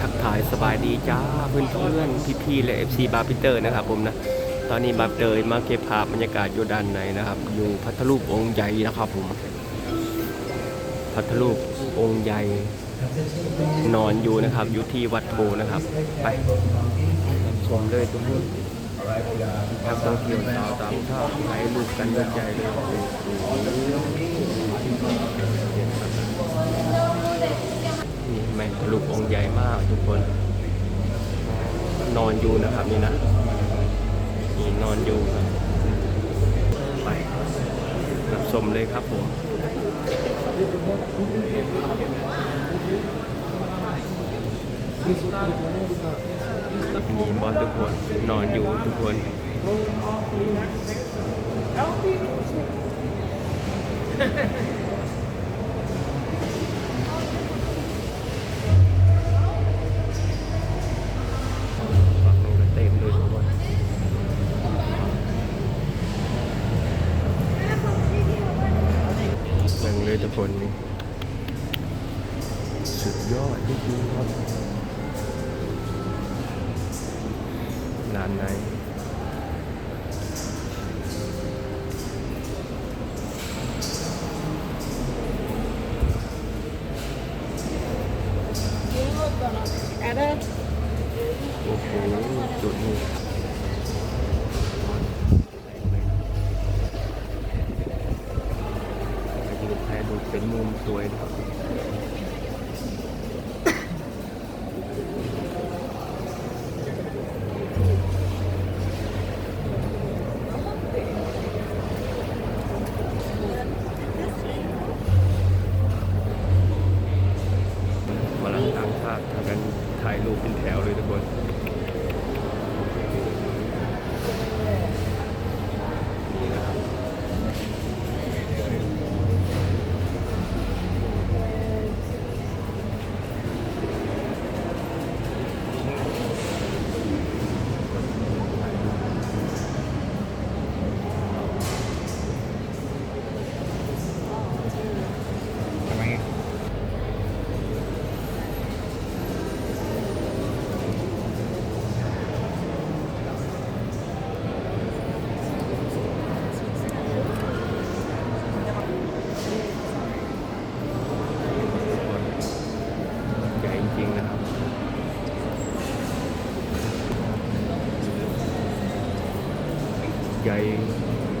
ทักทายสบายดีจ้าเพื่อนเพื่อนพี่พี่ๆและ FC บาร์พิเตอร์นะครับผมนะ ตอนนี้บาร์พิเตอร์มาเก็บภาพบรรยากาศอยู่ด้านในนะครับ อยู่พัทลุปองค์ใหญ่นะครับผมพัทลุปองค์ใหญ่นอนอยู่นะครับ อยู่ที่วัดโพนะครับ ไปชมเลยทุกคนนักท่องเที่ยวชาวต่างชาติถ่ายรูปกันใหญ่เลยโอ้โหนี่แม่งรูปองค์ใหญ่มากทุกคน นอนอยู่นะครับนี่นะ นี่นอนอยู่ครับ ไปรับชมเลยครับผมมีบอลทุกคนนอนอยู่ทุกคน คนนี่สุดยอดจริงๆครับนานไหนโอ้โหจุดนี้ดูแพรดู เป็นมุมสวยนะครับ ใหญ่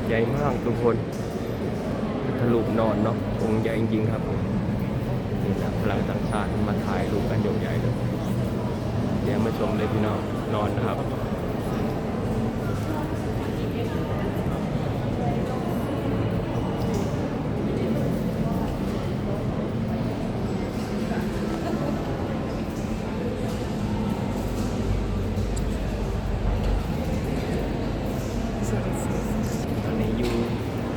ใหญ่มากทุกคนทะลุนอนเนาะองค์ใหญ่จริงๆครับนี่นะพลังต่างชาติมาถ่ายรูปกันยกใหญ่เลยเดี๋ยวมาชมเลยพี่น้องนอนนะครับ ตอนนี้อยู่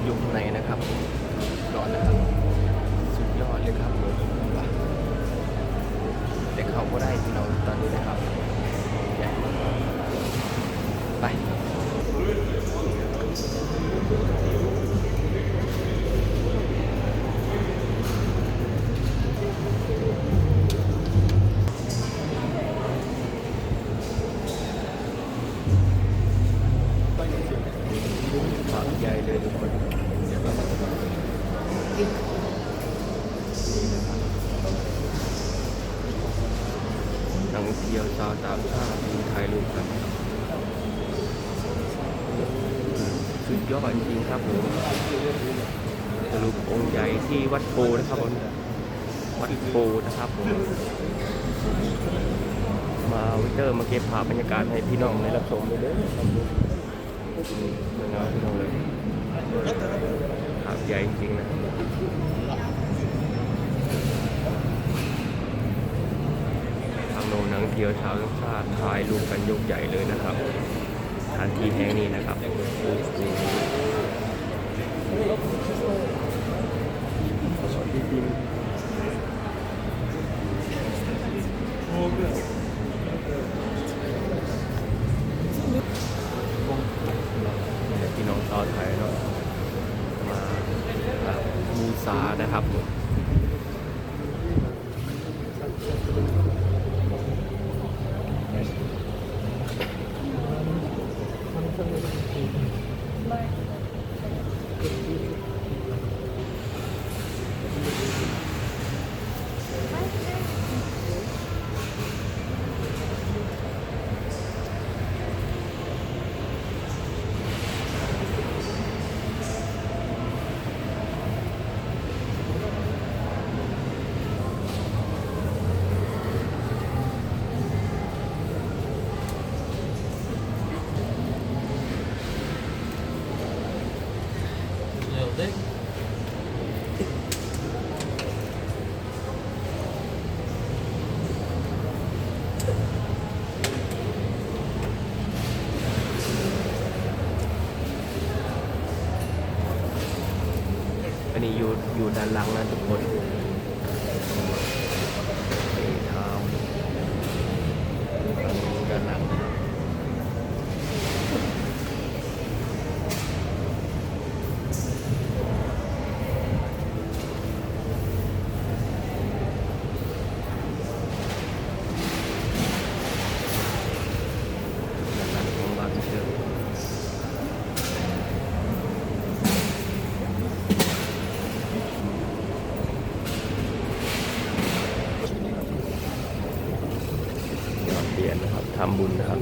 อยู่ข้าง ในนะครับร้อนนะครับ สุดยอดเลยครับแต่เขาก็ได้พี่น้องตอนนี้นะครับไป งเที่ยวชาวต่างชาติถ่ายรูปกันสุดยอดจริงครับผมสรุปองค์ใหญ่ที่วัดโพนะครับผมวัดโพนะครับผมมาวิเตอร์มาเก็บภาพบรรยากาศให้พี่น้องได้รับชมเลยเด้อครับผมเมืองเอาพี่น้องเลยภาพใหญ่จริงนะทาง โลงหนังเกียวชาวทั้งชาติถ่ายรูปกันยกใหญ่เลยนะครับสถานที่แห่งนี้นะครับพี่น้องชาวไทยเนาะมามูซานะครับผม ลังนะทุกคน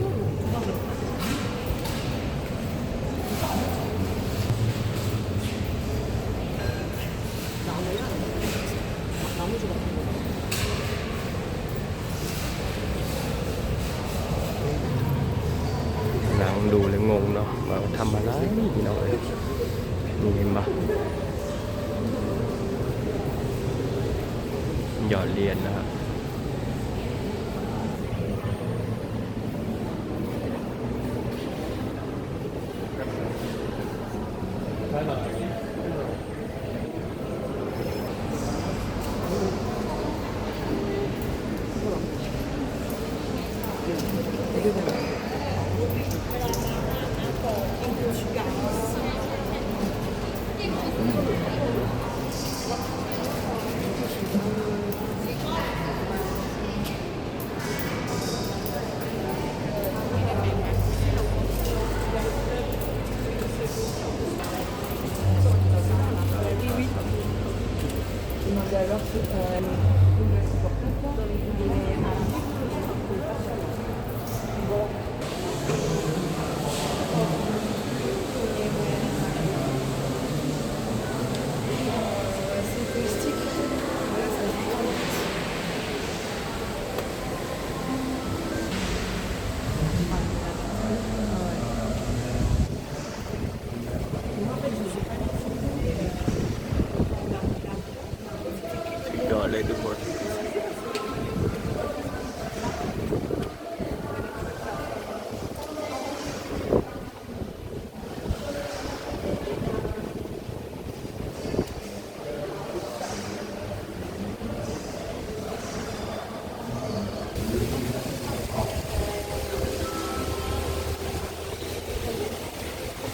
นะครับหนังดูเลยงงเนาะว่าทำอะไรพี่น้องเอ้ยนี่เห็นปะหยอดเหรียญนะค รั บสุ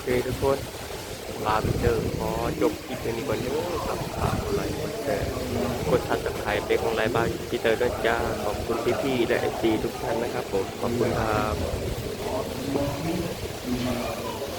เคทุกคนลาไปเจอขอจบคลิปนี้ก่อนเด้อครับฝากกดไลค์กดแชร์กดทักทายเป็นของไลน์บ้านพี่เตอร์ด้วยจ้าขอบคุณพี่ๆและเอซีทุกท่านนะครับผมขอบคุณครับ